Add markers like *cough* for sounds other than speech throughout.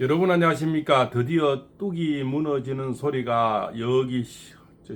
여러분 안녕하십니까? 드디어 뚝이 무너지는 소리가 여기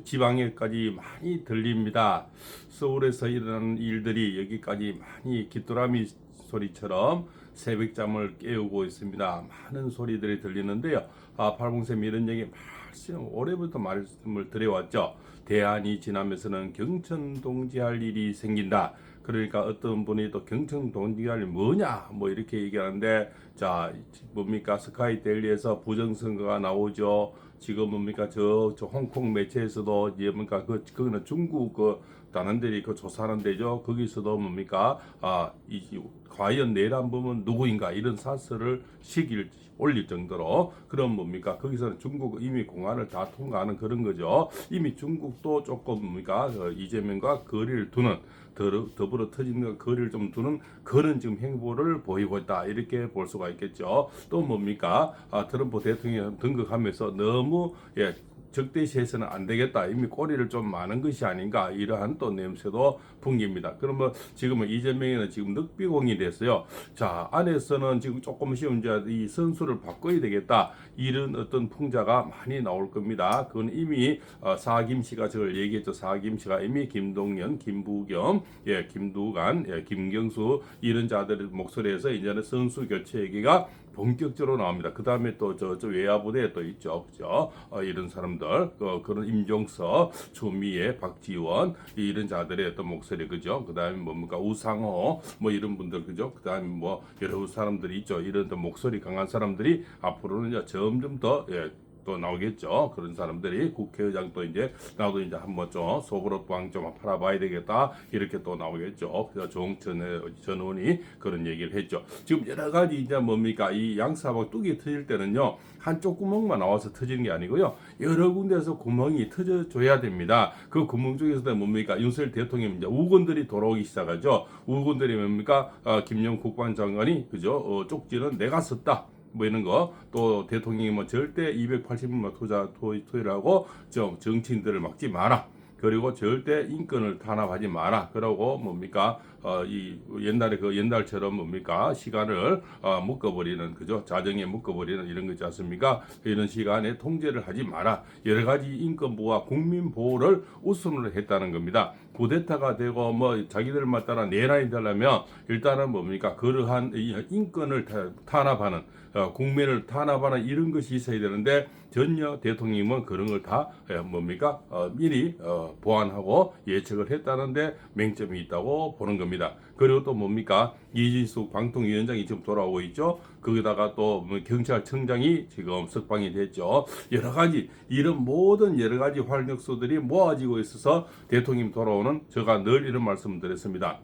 지방에까지 많이 들립니다. 서울에서 일어나는 일들이 여기까지 많이 귀뚜라미 소리처럼 새벽잠을 깨우고 있습니다. 많은 소리들이 들리는데요. 아, 팔봉쌤 이런 얘기 말씀 올해부터 말씀을 드려왔죠. 대안이 지나면서는 경천 동지할 일이 생긴다. 그러니까 어떤 분이 또 경청 동지할이 뭐냐 뭐 이렇게 얘기하는데 자 뭡니까? 스카이 델리에서 부정 선거가 나오죠. 지금 뭡니까? 저, 저 홍콩 매체에서도 이제 뭡니까? 그 그거는 중국 그 단원들이 그 조사하는 데죠. 거기서도 뭡니까? 아이 과연 내란 범은 누구인가? 이런 사설을 시기를 올릴 정도로 그런 뭡니까? 거기서는 중국 이미 공안을 다 통과하는 그런 거죠. 이미 중국도 조금 뭡니까? 그 이재명과 거리를 두는 더불어 터지는 거리를 좀 두는 그런 지금 행보를 보이고 있다. 이렇게 볼 수가 있겠죠. 또 뭡니까? 아, 트럼프 대통령 등극하면서 너무 예 적대시해서는 안 되겠다. 이미 꼬리를 좀 많은 것이 아닌가 이러한 또 냄새도 풍깁니다. 그러면 지금은 이재명이는 지금 늑비공이 됐어요. 자 안에서는 지금 조금씩 이제 이 선수를 바꿔야 되겠다. 이런 어떤 풍자가 많이 나올 겁니다. 그건 이미 어, 사김 씨가 저걸 얘기했죠. 사김 씨가 이미 김동연, 김부겸, 예 김두관, 예 김경수 이런 자들의 목소리에서 이제는 선수 교체 얘기가 본격적으로 나옵니다. 그 다음에 또저저 외야부대에 또 있죠, 그죠? 어, 이런 사람들, 어, 그런 임종석, 조미애, 박지원 이런 자들의 어떤 목소리, 그죠? 그 다음에 뭡니까 우상호, 뭐 이런 분들, 그죠? 그 다음에 뭐 여러 사람들이 있죠. 이런 또 목소리 강한 사람들이 앞으로는 점점 더 예, 또 나오겠죠. 그런 사람들이 국회의장 또 이제 나도 이제 한번 좀 소보로 빵좀 팔아봐야 되겠다 이렇게 또 나오겠죠. 그래서 정전 전 의원이 그런 얘기를 했죠. 지금 여러 가지 이제 뭡니까 이 양사박 뚝이 터질 때는요 한쪽 구멍만 나와서 터지는 게 아니고요 여러 군데에서 구멍이 터져 줘야 됩니다. 그 구멍 쪽에서도 뭡니까 윤석열 대통령 이제 우군들이 돌아오기 시작하죠. 우군들이 뭡니까 어, 김영 국방장관이 그죠 어, 쪽지는 내가 썼다. 뭐 이런 거 또 대통령이 뭐 절대 280분만 투자 토, 토의를 하고 정 정치인들을 막지 마라. 그리고 절대 인권을 탄압하지 마라. 그러고 뭡니까 어, 이 옛날에 그 옛날처럼 뭡니까 시간을 어, 묶어버리는 그죠 자정에 묶어버리는 이런 거 있지 않습니까? 이런 시간에 통제를 하지 마라. 여러 가지 인권 보호와 국민 보호를 우선으로 했다는 겁니다. 쿠데타가 되고 뭐 자기들만 따라 내란이 되려면 일단은 뭡니까 그러한 이 인권을 타- 탄압하는 어, 국민을 탄압하는 이런 것이 있어야 되는데 전혀 대통령은 그런 걸 다 뭡니까 어, 미리 어, 보완하고 예측을 했다는데 맹점이 있다고 보는 겁니다. 그리고 또 뭡니까 이진숙 방통위원장이 지금 돌아오고 있죠. 거기다가 또뭐 경찰청장이 지금 석방이 됐죠. 여러 가지 이런 모든 여러 가지 활력소들이 모아지고 있어서 대통령 돌아오는 제가 늘 이런 말씀을 드렸습니다.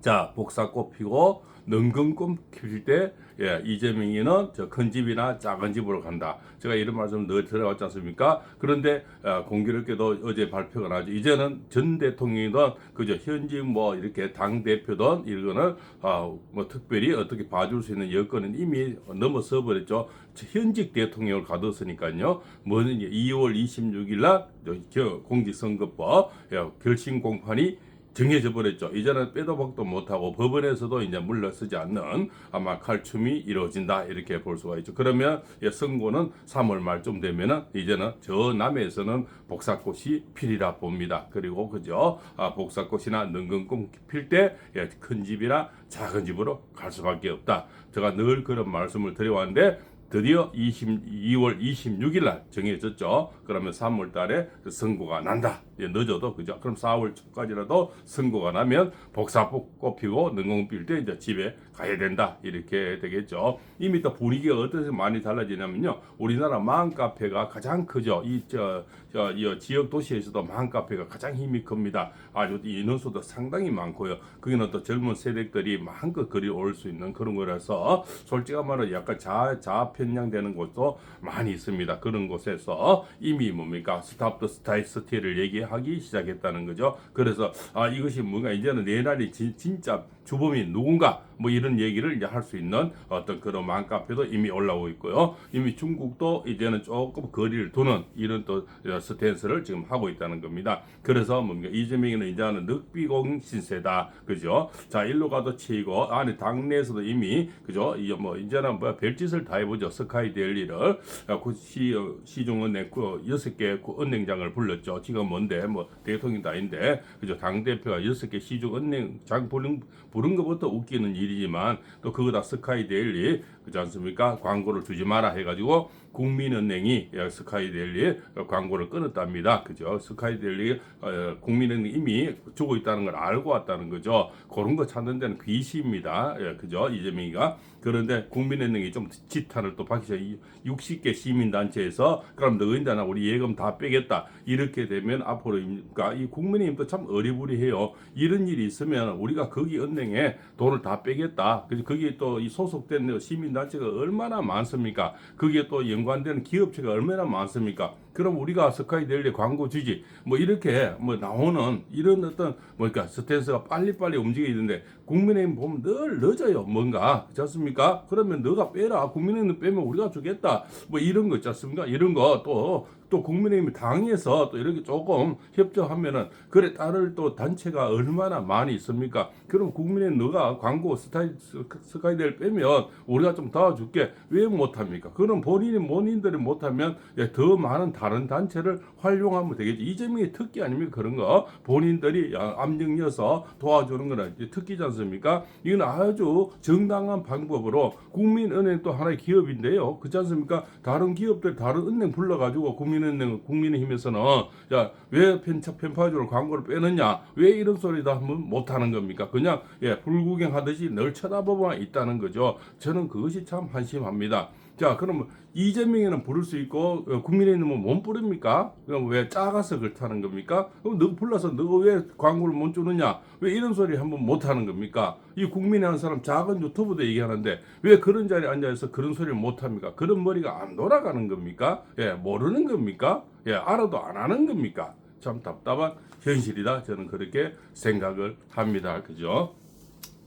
자, 복사꽃 피고 능금꽃 필때 예, 이재명이는 저 큰 집이나 작은 집으로 간다. 제가 이런 말씀 늘 들어왔지 않습니까? 그런데 어, 공교롭게도 어제 발표가 나죠. 이제는 전 대통령이든 그저 현직 뭐 이렇게 당 대표든 이거는 어, 뭐 특별히 어떻게 봐줄 수 있는 여건은 이미 넘어서 버렸죠. 현직 대통령을 가뒀으니까요. 뭐는 2월 26일 날저 공직선거법 예, 결심 공판이 정해져 버렸죠. 이제는 빼도 박도 못하고 법원에서도 이제 물러서지 않는 아마 칼춤이 이루어진다 이렇게 볼 수가 있죠. 그러면 예, 선고는 3월 말쯤 되면은 이제는 저 남해에서는 복사꽃이 피리라 봅니다. 그리고 그죠? 아, 복사꽃이나 능금꽃 필 때 큰 집이나 작은 집으로 갈 수밖에 없다. 제가 늘 그런 말씀을 드려왔는데 드디어 22월 26일 날 정해졌죠. 그러면 3월 달에 선고가 난다. 예, 늦어도 그죠. 그럼 4월 초까지라도 선고가 나면 복사복 꼽히고 능공 빌때 이제 집에 가야 된다. 이렇게 되겠죠. 이미 또 분위기가 어떻게 많이 달라지냐면요. 우리나라 마음 카페가 가장 크죠. 이저 저, 이 지역 도시에서도 마음 카페가 가장 힘이 큽니다. 아주 인원수도 상당히 많고요. 거기는 또 젊은 세력들이 마음껏 거리 올 수 있는 그런 거라서 솔직한 말로 약간 자, 자 편향되는 곳도 많이 있습니다. 그런 곳에서 이미 뭡니까 스탑 더 스타일 스틸을 얘기하 기 시작했다는 거죠. 그래서 아 이것이 뭔가 이제는 내란이 진, 진짜 주범이 누군가 뭐 이런 얘기를 할 수 있는 어떤 그런 맘카페도 이미 올라오고 있고요. 이미 중국도 이제는 조금 거리를 두는 이런 또 스탠스를 지금 하고 있다는 겁니다. 그래서 뭡니까 이재명이는 이제는 늑비공 신세다, 그죠? 자 일로 가도 치이고 안에 당내에서도 이미 그죠? 이제 뭐 이제는 뭐 별짓을 다 해보죠. 스카이 델리를 그 시, 시중은행 그 여섯 개그 은행장을 불렀죠. 지금 뭔데 뭐 대통령도 아닌데 그죠? 당 대표가 여섯 개 시중 은행장 부른 부른 것부터 웃기는 일이 지만 또 그거 다 스카이 델리 그렇지 않습니까? 광고를 주지 마라 해가지고 국민은행이 스카이델리 광고를 끊었답니다. 그죠? 스카이델리 어, 국민은행 이미 주고 있다는 걸 알고 왔다는 거죠. 그런 거 찾는 데는 귀시입니다. 예, 그죠? 이재명이가 그런데 국민은행이 좀 지탄을 또 박히죠. 60개 시민단체에서 그럼 너희들나 우리 예금 다 빼겠다. 이렇게 되면 앞으로 그러니까 이 국민의힘도 참 어리부리해요. 이런 일이 있으면 우리가 거기 은행에 돈을 다 빼겠다. 그래서 거기에 또 이 소속된 시민단체가 얼마나 많습니까? 거기에 또 연관되는 기업체가 얼마나 많습니까? 그럼 우리가 스카이델리 광고 주지. 뭐 이렇게 뭐 나오는 이런 어떤 뭐니까 스탠스가 빨리빨리 움직여야 되는데 국민의힘 보면 늘 늦어요. 뭔가. 그렇지 않습니까? 그러면 너가 빼라. 국민의힘 빼면 우리가 주겠다. 뭐 이런 거 있지 않습니까? 이런 거 또 또 국민의힘 당에서 또 이렇게 조금 협조하면은 그래 따를 또 단체가 얼마나 많이 있습니까 그럼 국민의힘 너가 광고 스타일 스카이델 빼면 우리가 좀 도와줄게 왜 못합니까 그럼 본인이 본인들이 못하면 예, 더 많은 다른 단체를 활용하면 되겠지. 이재명의 특기 아닙니까? 그런 거. 본인들이 압력여서 도와주는 거는 특기지 않습니까? 이건 아주 정당한 방법으로 국민은행 또 하나의 기업인데요. 그렇지 않습니까? 다른 기업들 다른 은행 불러가지고 국민 은행, 국민의힘에서는 야, 왜 편차 편파주로 광고를 빼느냐? 왜 이런 소리 다 하면 못하는 겁니까? 그냥 예, 불구경하듯이 늘 쳐다보고만 있다는 거죠. 저는 그것이 참 한심합니다. 자, 그러면 이재명에는 부를 수 있고 어, 국민의힘은 못 부릅니까? 그럼 왜 작아서 그렇다는 겁니까? 그럼 너 불러서 너가 왜 광고를 못 주느냐? 왜 이런 소리 한번 못 하는 겁니까? 이 국민의 한 사람 작은 유튜브도 얘기하는데 왜 그런 자리에 앉아서 그런 소리를 못 합니까? 그런 머리가 안 돌아가는 겁니까? 예, 모르는 겁니까? 예, 알아도 안 하는 겁니까? 참 답답한 현실이다. 저는 그렇게 생각을 합니다. 그죠?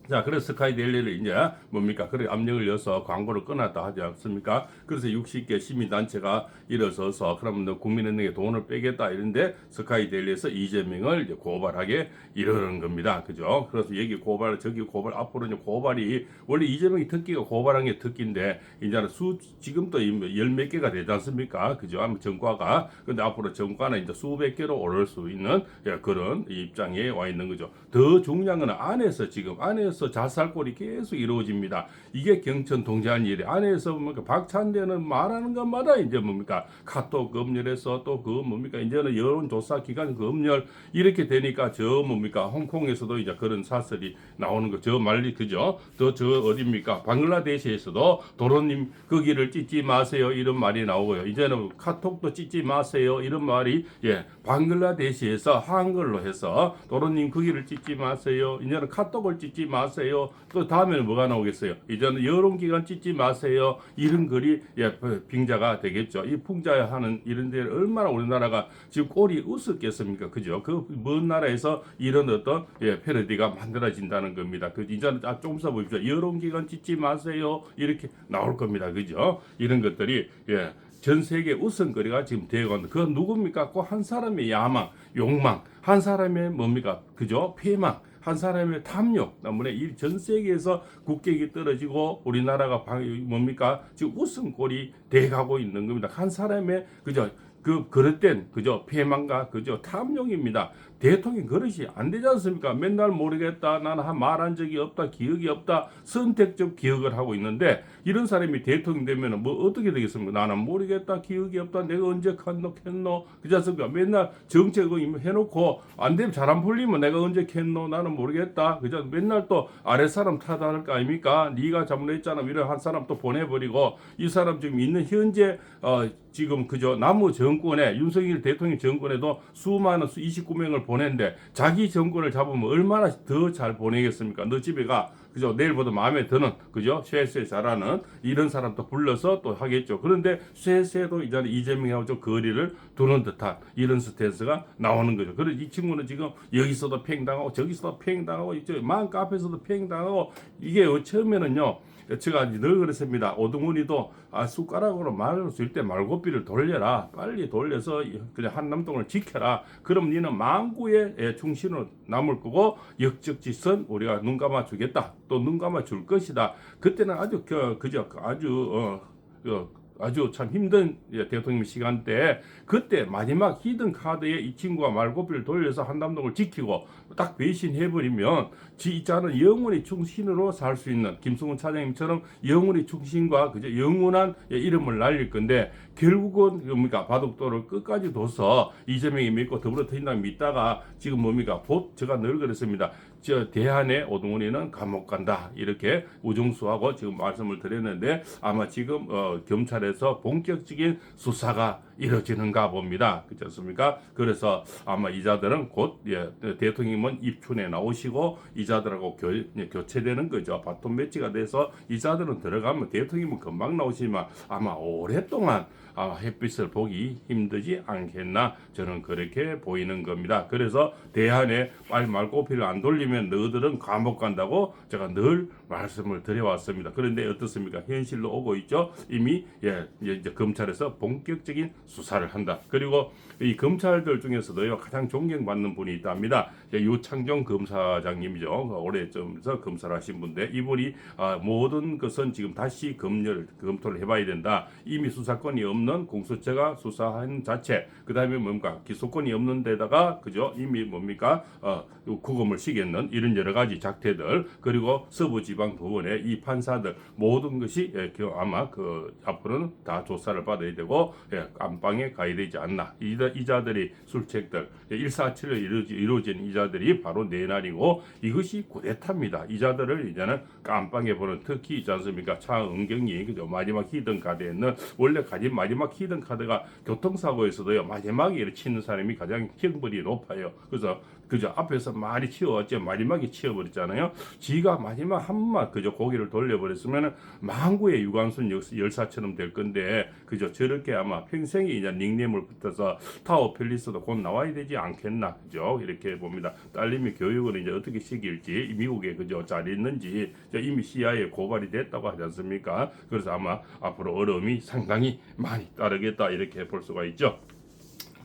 자, 그래서 스카이 델리를 이제 뭡니까? 그래 압력을 넣어서 광고를 끊었다 하지 않습니까? 그래서 60개 시민단체가 일어서서 그러면 너 국민은행에 돈을 빼겠다 이런데 스카이 델리에서 이재명을 이제 고발하게 이러는 겁니다. 그죠? 그래서 여기 고발, 저기 고발, 앞으로 이제 고발이 원래 이재명이 특기가 고발한 게 특기인데 이제는 수, 지금도 열 몇 개가 되지 않습니까? 그죠? 아마 전과가. 근데 앞으로 전과는 이제 수백 개로 오를 수 있는 예, 그런 입장에 와 있는 거죠. 더 중요한 건 안에서 지금 안에서 안에서 자살골이 계속 이루어집니다. 이게 경천 동지한 일이 안에서 뭡니까 박찬대는 말하는 것마다 이제 뭡니까 카톡 검열해서 또 그 뭡니까 이제는 여론조사 기관 검열 이렇게 되니까 저 뭡니까 홍콩에서도 이제 그런 사설이 나오는 거 저 말리 그죠? 또 저 어딥니까 방글라데시에서도 도로님 거기를 찢지 마세요 이런 말이 나오고요. 이제는 카톡도 찢지 마세요 이런 말이 예 방글라데시에서 한글로 해서 도로님 거기를 찢지 마세요 이제는 카톡을 찢지 마세요. 마세요. 또 다음에는 뭐가 나오겠어요? 이제는 여론기관 찢지 마세요. 이런 글이 예, 빙자가 되겠죠. 이 풍자하는 이런 데 얼마나 우리나라가 지금 꼴이 웃었겠습니까? 그죠? 그 먼 나라에서 이런 어떤 예, 패러디가 만들어진다는 겁니다. 그 이제는 아, 조금 더 보십시오. 여론기관 찢지 마세요. 이렇게 나올 겁니다. 그죠? 이런 것들이 예. 전 세계 우선거리가 지금 되어가는 그 누굽니까? 그한 사람의 야망, 욕망, 한 사람의 뭡니까? 그죠? 피망, 한 사람의 탐욕 때문에 이 전 세계에서 국격이 떨어지고 우리나라가 뭡니까 지금 우승골이 돼가고 있는 겁니다. 한 사람의 그저 그 그릇된 그저 폐망과 그저 탐욕입니다. 대통령 그릇이 안 되지 않습니까? 맨날 모르겠다. 나는 말한 적이 없다. 기억이 없다. 선택적 기억을 하고 있는데 이런 사람이 대통령 되면 뭐 어떻게 되겠습니까? 나는 모르겠다. 기억이 없다. 내가 언제 캔노 캔노 그지 않습니까? 맨날 정책을 해놓고 안 되면 잘 안 풀리면 내가 언제 캔노 나는 모르겠다. 그죠? 맨날 또 아래 사람 탓할 거 아닙니까? 네가 잘못했잖아. 이런 한 사람 또 보내버리고 이 사람 지금 있는 현재 어 지금 그저 정 정권에 윤석열 대통령 정권에도 수많은 수 29명을 보 냈는데 자기 정권을 잡으면 얼마나 더 잘 보내겠습니까? 너 집에 가 그죠? 내일보다 마음에 드는 그죠? 쇠쇠 잘하는 이런 사람 또 불러서 또 하겠죠. 그런데 쇠쇠도 이제 이재명하고 좀 거리를 두는 듯한 이런 스탠스가 나오는 거죠. 그래서 이 친구는 지금 여기서도 팽당하고 저기서도 팽당하고 이제 만 카페에서도 팽당하고 이게 처음에는요. 제가 늘 그랬습니다. 오동훈이도 아, 숟가락으로 말을 쓸때 말고삐를 돌려라. 빨리 돌려서 그냥 한남동을 지켜라. 그럼 니는 망구의 예, 충신으로 남을 거고 역적지선 우리가 눈 감아 주겠다. 또 눈 감아 줄 것이다. 그때는 아주 그, 그저 아주 어, 그, 아주 참 힘든 예, 대통령 시간대 그때 마지막 히든 카드에 이 친구가 말고삐를 돌려서 한남동을 지키고 딱 배신해버리면 지 있자는 영원히 충신으로 살 수 있는 김승훈 차장님처럼 영원히 충신과 그저 영원한 예, 이름을 날릴 건데 결국은 뭡니까 바둑도를 끝까지 둬서 이재명이 믿고 더불어 터진다 믿다가 지금 뭡니까 곧 제가 늘 그랬습니다. 저 대한의 오동훈이는 감옥 간다 이렇게 우중수하고 지금 말씀을 드렸는데 아마 지금 어, 경찰에서 본격적인 수사가 이루어지는가 봅니다. 그렇지 않습니까? 그래서 아마 이자들은 곧 예, 대통령은 입춘에 나오시고 이자들하고 교, 예, 교체되는 거죠. 바톤 매치가 돼서 이자들은 들어가면 대통령은 금방 나오시지만 아마 오랫동안 아, 햇빛을 보기 힘들지 않겠나 저는 그렇게 보이는 겁니다. 그래서 대한에 빨리 말고피를 안 돌리면 너희들은 감옥 간다고 제가 늘 말씀을 드려왔습니다. 그런데 어떻습니까? 현실로 오고 있죠. 이미 예, 이제 검찰에서 본격적인 수사를 한다. 그리고 이 검찰들 중에서도요 가장 존경받는 분이 있답니다. 유창정 검사장님이죠. 오래전부터 검사를 하신 분인데 이분이 아, 모든 것은 지금 다시 검열 검토를 해봐야 된다. 이미 수사권이 없는 공수처가 수사한 자체, 그 다음에 뭡니까 기소권이 없는 데다가 그죠 이미 뭡니까 어, 구금을 시켰는 이런 여러 가지 작태들 그리고 서부 지방 법원의 이 판사들 모든 것이 예, 그 아마 그 앞으로는 다 조사를 받아야 되고 예, 안방에 가야 되지 않나 이, 이자들이 술책들 예, 147로 이루어진, 이루어진 이자들이 바로 내날이고 이것이 구데타입니다. 이자들을 이제는 깜빵에 보는 특히 있지 않습니까 차은경이 그죠 마지막 히든 카드에는 원래 가진 마지막 히든 카드가 교통사고에서도요 마지막에 치는 사람이 가장 형벌이 높아요. 그래서 그죠 앞에서 많이 치워왔죠 마지막에 치워버렸잖아요. 지가 마지막 한마 그죠 고개를 돌려버렸으면 망구의 유관순 역- 열사처럼 될 건데 그죠 저렇게 아마 평생에 이제 닉네임을 붙여서 타워 팰리스도 곧 나와야 되지 않겠나 그죠 이렇게 봅니다. 딸님이 교육을 이제 어떻게 시킬지 미국에 그죠 잘 있는지 저 이미 CIA 고발이 됐다고 하지 않습니까? 그래서 아마 앞으로 어려움이 상당히 많이 따르겠다 이렇게 볼 수가 있죠.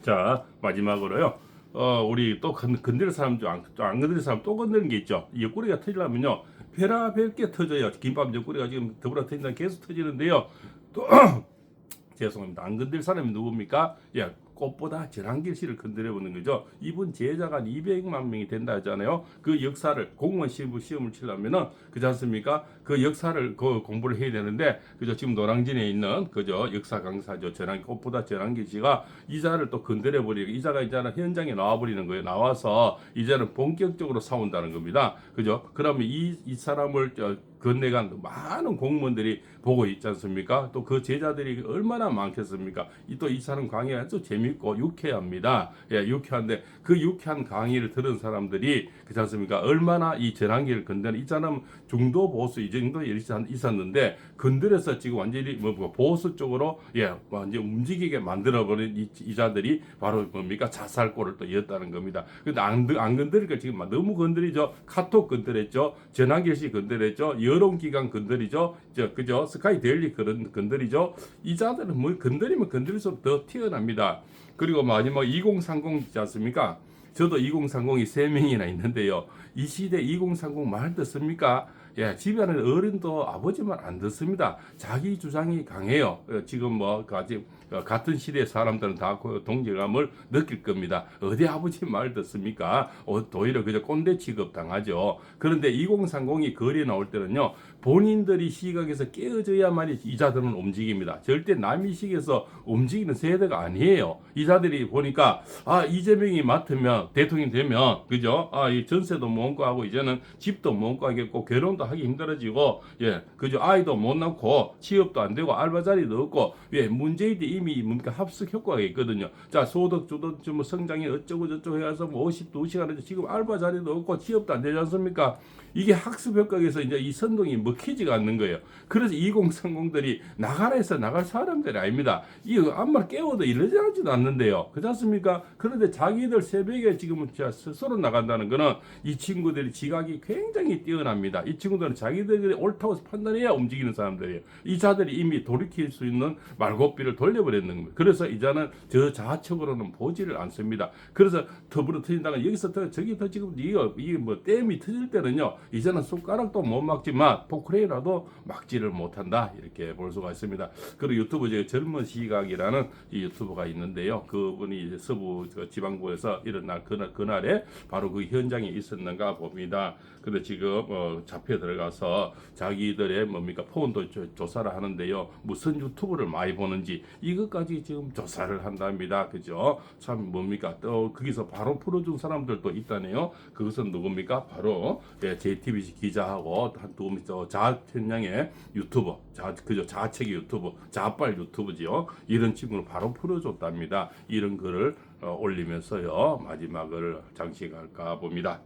자 마지막으로요. 어 우리 또 건, 건드릴 사람 좀안 안 건드릴 사람 또 건드는 게 있죠. 이 옆구리가 터지려면요 별아별 게 터져요. 김밥 옆구리가 지금 더불어 터진다 계속 터지는데요. 또 *clears throat* 죄송합니다. 안 건들 사람이 누굽니까? 예, 꽃보다 전한길 씨를 건드려 보는 거죠. 이분 제자가 200만 명이 된다 하잖아요. 그 역사를 공무원 시험 시험을 치려면은 그지 않습니까? 그 역사를 그 공부를 해야 되는데 그죠 지금 노량진에 있는 그죠 역사 강사죠 전한 꽃보다 전한길 씨가 이자를 또 건드려 버리고 이자가 이제는 현장에 나와 버리는 거예요. 나와서 이제는 본격적으로 싸운다는 겁니다. 그죠? 그러면 이 이 사람을 저 건네간 많은 공무원들이 보고 있지 않습니까? 또 그 제자들이 얼마나 많겠습니까? 또 이 사람 강의가 아주 재밌고 유쾌합니다. 예, 유쾌한데 그 유쾌한 강의를 들은 사람들이 그렇지 않습니까? 얼마나 이 전환기를 건드는 이 사람 중도 보수 이 정도 있었는데 건드려서 지금 완전히 뭐 보수 쪽으로 예, 완전 움직이게 만들어 버린 이, 이 자들이 바로 뭡니까? 자살골을 또 이었다는 겁니다. 근데 안, 안 건드리니까 지금 막 너무 건드리죠. 카톡 건드렸죠. 씨 건드렸죠. 여론기관 건드리죠. 저 그죠? 스카이 데일리 그런 건드리죠. 이 자들은 뭐 건드리면 건드릴수록 더 튀어납니다. 그리고 마지막 2030 있지 않습니까? 저도 2030이 세명이나 있는데요. 이 시대 2030 말 듣습니까? 예, 집안에 어른도 아버지만 안 듣습니다. 자기 주장이 강해요. 어, 지금 뭐, 어, 같은 시대 사람들은 다그 동질감을 느낄 겁니다. 어디 아버지 말 듣습니까? 어, 오히려 그저 꼰대 취급 당하죠. 그런데 2030이 거리에 나올 때는요, 본인들이 시각에서 깨어져야만이 이자들은 움직입니다. 절대 남이 시각에서 움직이는 세대가 아니에요. 이자들이 보니까 아 이재명이 맡으면 대통령이 되면 그죠? 아 이 전세도 못 하고 이제는 집도 못 가겠고 결혼도 하기 힘들어지고 예 그죠? 아이도 못 낳고 취업도 안 되고 알바 자리도 없고 예 문재인이 이미 뭔가 합숙 효과가 있거든요. 자 소득 주도 좀 성장이 어쩌고 저쩌고 해서 뭐 52시간에 지금 알바 자리도 없고 취업도 안 되지 않습니까? 이게 학습 효과에서 이제 이 선동이 먹히지가 않는 거예요. 그래서 2030들이 나가라 해서 나갈 사람들이 아닙니다. 이 암말 깨워도 이러지도 않는데요. 그렇지 않습니까? 그런데 자기들 새벽에 지금 스스로 나간다는 거는 이 친구들이 지각이 굉장히 뛰어납니다. 이 친구들은 자기들이 옳다고 판단해야 움직이는 사람들이에요. 이 자들이 이미 돌이킬 수 있는 말고비를 돌려버렸는 겁니다. 그래서 이자는 저 좌측으로는 보지를 않습니다. 그래서 터부러 터진다가 여기서 더 저기 더 지금 이게 뭐 댐이 터질 때는요 이제는 손가락도 못 막지만 포크레인이라도 막지 를 못한다 이렇게 볼 수가 있습니다. 그리고 유튜브 제 젊은 시각이라는 이 유튜버가 있는데요. 그분이 이제 서부 저 지방부에서 일어날 그날 그날에 바로 그 현장에 있었는가 봅니다. 근데 지금 어, 잡혀 들어가서 자기들의 뭡니까 폰도 조- 조사를 하는데요. 무슨 유튜브를 많이 보는지 이것까지 지금 조사를 한답니다. 그죠? 참 뭡니까 또 거기서 바로 풀어준 사람들도 있다네요. 그것은 누굽니까? 바로 예, JTBC 기자하고 한두 자 현장의 유튜버, 자 그죠 자책의 유튜버, 자빨 유튜브지요. 이런 친구를 바로 풀어줬답니다. 이런 글을 어, 올리면서요 마지막을 장식할까 봅니다.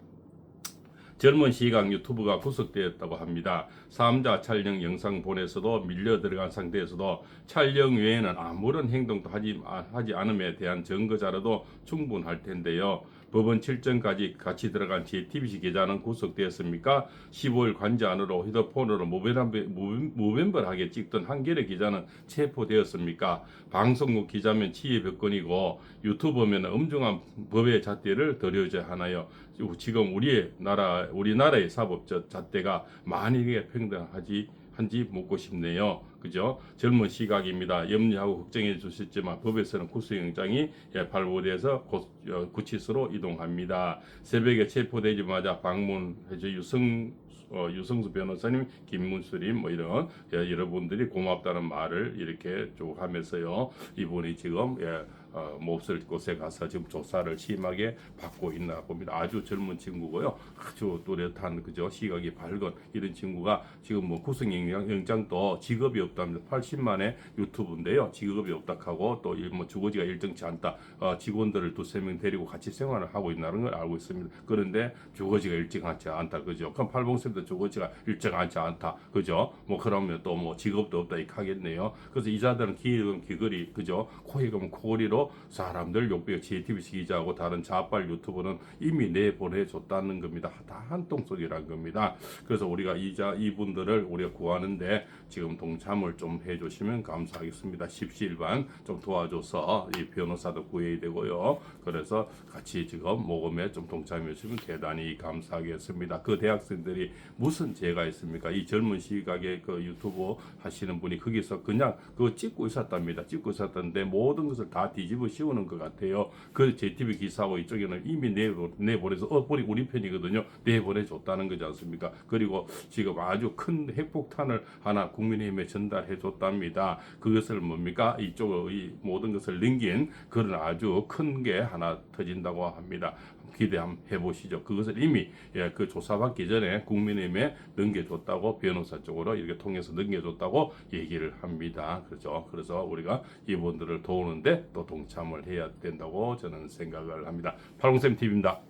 젊은 시각 유튜브가 구속되었다고 합니다. 3자 촬영 영상 본에서도 밀려 들어간 상태에서도 촬영 외에는 아무런 행동도 하지, 아- 하지 않음에 대한 증거 자료도 충분할 텐데요. 법원 7점까지 같이 들어간 JTBC 기자는 구속되었습니까? 15일 관제 안으로 휴대폰으로 무벤벌하게 찍던 한겨레 기자는 체포되었습니까? 방송국 기자면 치의 백건이고 유튜버면 엄중한 법의 잣대를 들여줘야 하나요? 지금 우리의 나라 우리나라의 사법 저 잣대가 만일에 평등하지 한지 묻고 싶네요. 그죠? 젊은 시각입니다. 염려하고 걱정해 주셨지만 법에서는 구속영장이 예, 발부돼서 곧 어, 구치소로 이동합니다. 새벽에 체포되자마자 방문해줘 유성 어, 유성수 변호사님, 김문수님 뭐 이런 예, 여러분들이 고맙다는 말을 이렇게 쭉 하면서요. 이분이 지금 예, 어, 몹쓸 곳에 가서 지금 조사를 심하게 받고 있나 봅니다. 아주 젊은 친구고요. 아주 또렷한 그죠 시각이 밝은 이런 친구가 지금 뭐 구속영장도 직업이 없답니다. 80만의 유튜브인데요. 직업이 없다 하고 또 뭐 주거지가 일정치 않다. 어, 직원들을 두세 명 데리고 같이 생활을 하고 있다는 걸 알고 있습니다. 그런데 주거지가 일정하지 않다. 그죠? 그럼 팔봉쌤도 주거지가 일정하지 않다. 그죠? 뭐 그러면 또 뭐 직업도 없다 이렇게 하겠네요. 그래서 이자들은 기획은 기거리 그죠? 코에 가면 코골이로 사람들 욕비가 JTBC 기자하고 다른 자빨 유튜브는 이미 내보내줬다는 겁니다. 다 한통속이라는 겁니다. 그래서 우리가 이자 이분들을 우리가 구하는데 지금 동참을 좀 해주시면 감사하겠습니다. 십시일반 좀 도와줘서 이 변호사도 구해야 되고요. 그래서 같이 지금 모금에 좀 동참해 주시면 대단히 감사하겠습니다. 그 대학생들이 무슨 죄가 있습니까? 이 젊은 시각에 그 유튜브 하시는 분이 거기서 그냥 그거 찍고 있었답니다. 찍고 있었던데 모든 것을 다 뒤집 어 씌우는 것 같아요. 그 JTB 기사하고 이쪽에는 이미 내보, 내보내서 어, 우리 우리 편이거든요. 내보내줬다는 거지 않습니까? 그리고 지금 아주 큰 핵폭탄을 하나 국민의힘에 전달해 줬답니다. 그것을 뭡니까? 이쪽 이 모든 것을 넘긴 그런 아주 큰 게 하나 터진다고 합니다. 기대 한번 해보시죠. 그것을 이미 예, 그 조사받기 전에 국민의힘에 넘겨줬다고 변호사 쪽으로 이렇게 통해서 넘겨줬다고 얘기를 합니다. 그렇죠. 그래서 우리가 이분들을 도우는데 또 동참을 해야 된다고 저는 생각을 합니다. 팔공쌤 TV입니다.